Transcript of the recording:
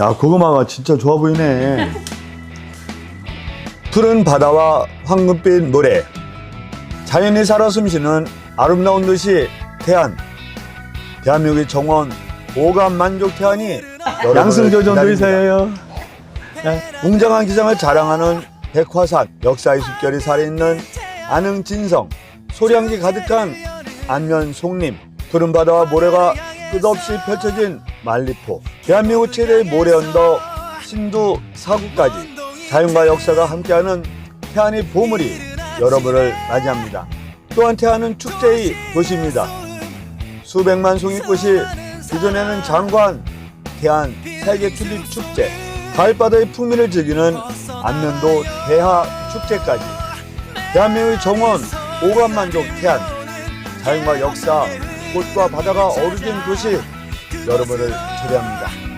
야 고구마가 진짜 좋아 보이네. 푸른 바다와 황금빛 모래, 자연이 살아 숨쉬는 아름다운 도시 태안. 대한민국의 정원 오감 만족 태안이 양승조 전도의사예요. 웅장한 기상을 자랑하는 백화산 역사의 숲결이 살아있는 안흥 진성 소량기 가득한 안면 송림 푸른 바다와 모래가 끝없이 펼쳐진 말리포 대한민국 최대의 모래 언덕 신두 사구까지 자연과 역사가 함께하는 태안의 보물이 여러분을 맞이합니다. 또한 태안은 축제의 도시입니다. 수백만 송이 꽃이 기존에는 장관 태안 세계 튤립 축제 가을바다의 풍미를 즐기는 안면도 대하 축제까지 대한민국의 정원 오감만족 태안 자연과 역사 꽃과 바다가 어우러진 도시 여러분을 초대합니다.